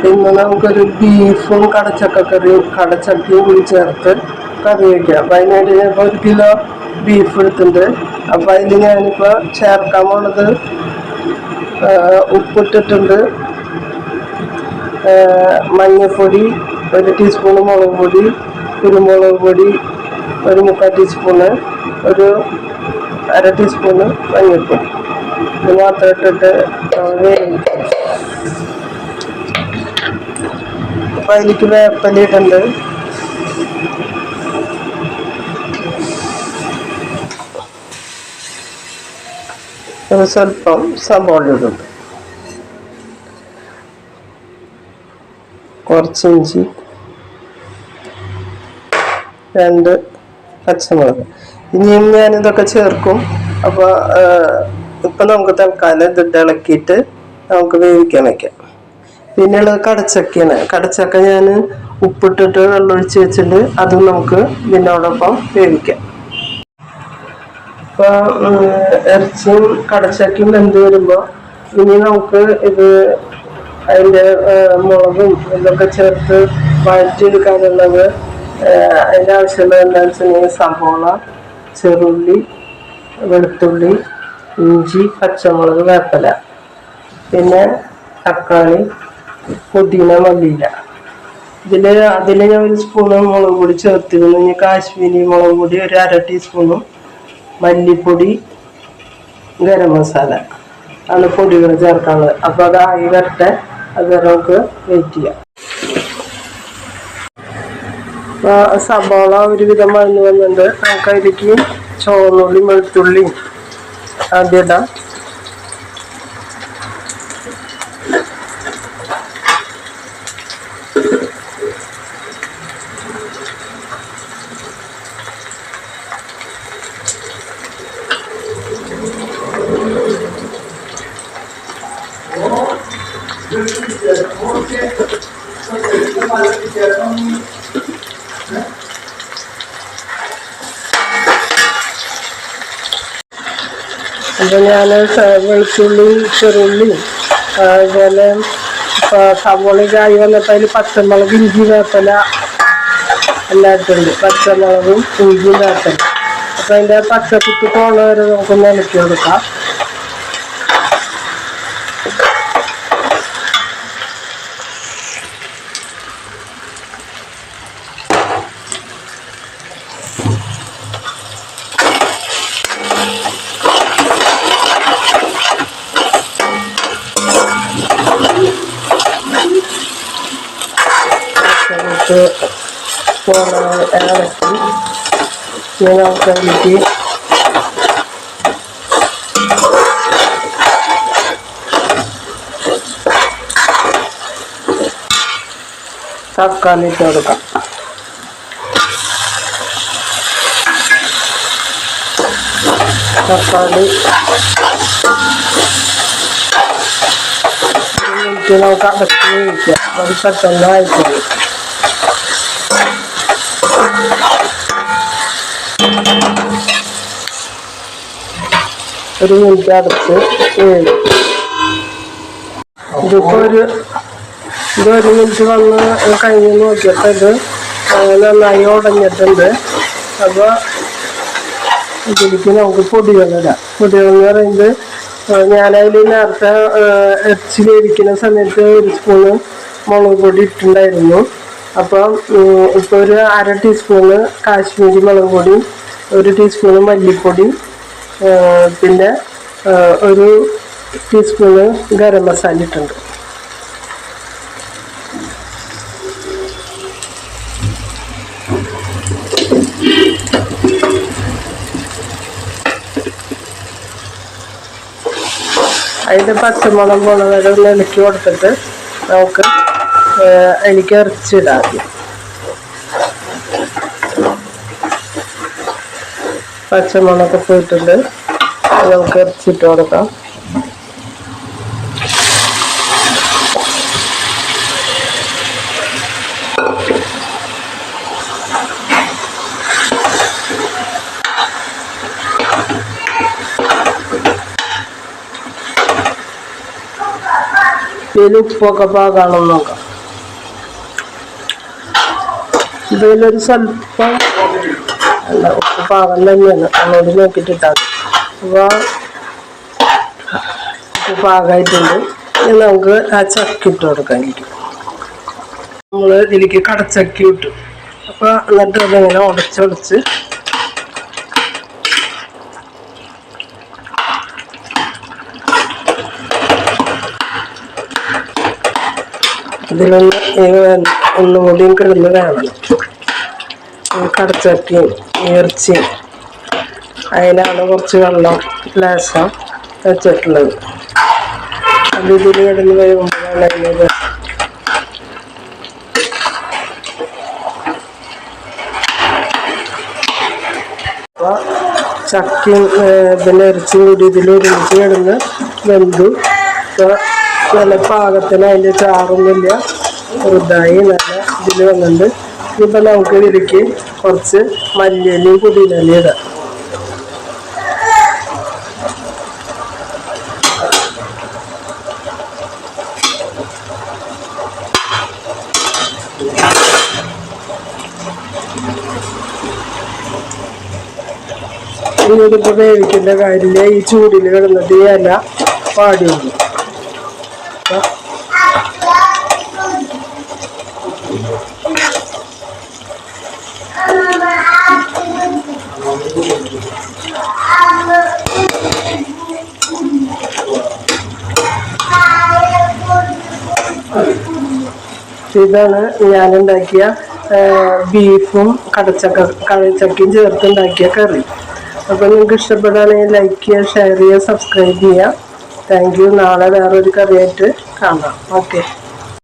അപ്പം ഇന്ന് നമുക്കൊരു ബീഫും കടച്ചക്കക്കറിയും കടച്ചക്കയും കൂടി ചേർത്ത് കറി വയ്ക്കാം അപ്പം അതിനായിട്ട് ഞാനിപ്പോൾ ഒരു കിലോ ബീഫ് എടുത്തിട്ടുണ്ട്. അപ്പം അതിൽ ഞാനിപ്പോൾ ചേർക്കാൻ പോണത് ഉപ്പിട്ടിട്ടുണ്ട്. മഞ്ഞൾപ്പൊടി ഒരു ടീസ്പൂണ് മുളക് പൊടി കുരുമുളക് പൊടി ഒരു മുക്കാൽ ടീസ്പൂണ് ഒരു അര ടീസ്പൂണ് മഞ്ഞൾപ്പൊടി. ഇത് മാത്രം ഇട്ടിട്ട് വേവിക്കാം അപ്പം എനിക്ക് വേപ്പലിട്ടുണ്ട് സ്വല്പം സബോള ഇടുന്നുണ്ട് കുറച്ച് ഇഞ്ചി രണ്ട് പച്ചമുളക്. ഇനിയും ഞാൻ ഇതൊക്കെ ചേർക്കും. അപ്പോൾ ഇപ്പം നമുക്ക് തൽക്കാലം ഇതിട്ട് ഇളക്കിയിട്ട് നമുക്ക് വേവിക്കാൻ വയ്ക്കാം പിന്നെയുള്ളത് കടച്ചക്കയാണ്. കടച്ചക്ക ഞാൻ ഉപ്പിട്ടിട്ട് വെള്ളമൊഴിച്ച് വെച്ചിട്ട് അതും നമുക്ക് ഇതിനോടൊപ്പം വേവിക്കാം. ഇപ്പോൾ ഇറച്ചിയും കടച്ചക്കയും വെന്ത് വരുമ്പോൾ ഇനി നമുക്ക് ഇത് അതിന്റെ മുളകും ഇതൊക്കെ ചേർത്ത് വഴറ്റിയെടുക്കാനുള്ളത് അതിന്റെ ആവശ്യമുള്ളത് എന്താണെന്ന് വെച്ചിട്ടുണ്ടെങ്കിൽ സവോള ചെറുള്ളി വെളുത്തുള്ളി ഇഞ്ചി പച്ചമുളക് വേപ്പല. പിന്നെ തക്കാളി പുതിന മല്ലിയില ഇതിൽ അതിൽ ഞാൻ ഒരു സ്പൂണ് മുളക് പൊടി ചേർത്തിരുന്നു ഇനി കാശ്മീരി മുളക് പൊടി ഒരു അര ടീസ്പൂണും മല്ലിപ്പൊടി ഗരം മസാല. ആണ് പൊടികൾ ചേർക്കാനുള്ളത്. അപ്പോൾ അത് ആയി വരട്ടെ. അത് നമുക്ക് വെയിറ്റ് ചെയ്യാം. അപ്പോൾ സബോള ഒരുവിധം വഴന്നു വന്നിട്ടുണ്ട്. നമുക്ക് അതിലേക്ക് ചോറുള്ളിയും വെളുത്തുള്ളിയും ആദ്യം ഇടാം. അപ്പോൾ ഞാൻ വെളുത്തുള്ളി ചെറുള്ളിയും ആ, അതുപോലെ സവോളയ്ക്കായി വന്നപ്പോൾ അതിൽ പച്ചമുളക് ഇഞ്ചി വേപ്പല എല്ലാം ഇട്ടുണ്ട് പച്ചമുളകും ഇഞ്ചി വേപ്പല അപ്പോൾ അതിന്റെ പച്ചക്കുത്തി പോണ വരെ നമുക്കൊന്ന് ഇളക്കി കൊടുക്കാം പച്ചക്കുത്ത് പോണ ഇളക്കി ഇനി നമുക്ക് അതിലേക്ക് തക്കാളി ഇട്ട് കൊടുക്കാം തക്കാളി ഒരു മിനിറ്റ് നമുക്ക് അടച്ച് വേവിക്കാം ഒരു മിനിറ്റ് അടച്ച് വേവിക്കും ഇതിപ്പോ ഒരു ഇത് മിനിറ്റ് വന്ന് കഴിഞ്ഞ് നോക്കിയപ്പോൾ നന്നായി ഉടഞ്ഞിട്ടുണ്ട്. അപ്പോൾ ഇതിലേക്ക് നമുക്ക് പൊടികളിടാം പൊടികളെന്ന് പറയുന്നത് ഞാനതിൽ നേരത്തെ ആ, ഇറച്ചി സമയത്ത് ഒരു സ്പൂണ് മുളക് പൊടി ഇട്ടിട്ടുണ്ടായിരുന്നു. അപ്പം ഇപ്പോൾ ഒരു അര ടീസ്പൂണ് കാശ്മീരി മുളക് പൊടിയും ഒരു ടീസ്പൂണ് മല്ലിപ്പൊടിയും പിന്നെ ഒരു ടീസ്പൂണ് ഗരം മസാല ഇട്ടുണ്ട് അതിന്റെ പച്ചമുളക് പോണ വരെ ഒന്ന് ഇളക്കി കൊടുത്തിട്ട് നമുക്ക് അതിലേക്ക് ഇറച്ചിടാം. പച്ചമുളക് പോയിട്ടുണ്ട് നമുക്ക് ഇറച്ചിട്ട് കൊടുക്കാം. ഇതിൽ ഉപ്പൊക്കെ പാകാണെന്ന് നോക്കാം. ഇതിലൊരു സ്വല്പം അല്ല ഉപ്പ് പാകം തന്നെയാണ്. അങ്ങോട്ട് നോക്കിയിട്ടിട്ടാൽ അപ്പോൾ ഉപ്പ് പാകമായിട്ടുണ്ട്. ഇനി നമുക്ക് ആ ചക്കി ഇട്ട് കൊടുക്കാനിരിക്കും നമ്മൾ ഇതിലേക്ക് കടച്ചക്കി ഇട്ടു. അപ്പോൾ എന്നിട്ട് അതിങ്ങനെ ഉടച്ചുടച്ച് ഇതിലൊന്ന് ഒന്നുകൂടിയും കിടന്ന് വേണം. കടച്ചക്കയും ഇറച്ചിയും അതിനാണ് കുറച്ച് വെള്ളം ലേശം വെച്ചിട്ടുള്ളത്. അത് ഇതിൽ കിടന്ന് വരുമ്പോഴാണ് അതിന്റെ അപ്പോൾ ചക്കയും പിന്നെ ഇറച്ചിയും കൂടി ഇതിൽ ഒരുമിച്ച് കിടന്ന് വെന്തു. നല്ല പാകത്തിന് അതിന്റെ ചാറൊന്നുമില്ല വൃതായി നല്ല ഇതിൽ വന്നിട്ടുണ്ട്. ഇനിയിപ്പോൾ നമുക്ക് ഇതിലേക്ക് കുറച്ച് മല്ലിയിലയും പുതിനയിലയും ഇടാം ഇതിപ്പോൾ വേവിക്കേണ്ട കാര്യമില്ല. ഈ ചൂടിൽ കിടന്നിട്ട് ഈ ഇല പാടിയുള്ളൂ ഇതാണ് ഞാനുണ്ടാക്കിയ ബീഫും കടച്ചക്ക കടച്ചക്കയും ചേർത്തുണ്ടാക്കിയ കറി. അപ്പോൾ നിങ്ങൾക്ക് ഇഷ്ടപ്പെടുകയാണെങ്കിൽ ലൈക്ക് ചെയ്യുക ഷെയർ ചെയ്യുക സബ്സ്ക്രൈബ് ചെയ്യുക. താങ്ക് യു നാളെ വേറൊരു കറിയായിട്ട് കാണാം. ഓക്കെ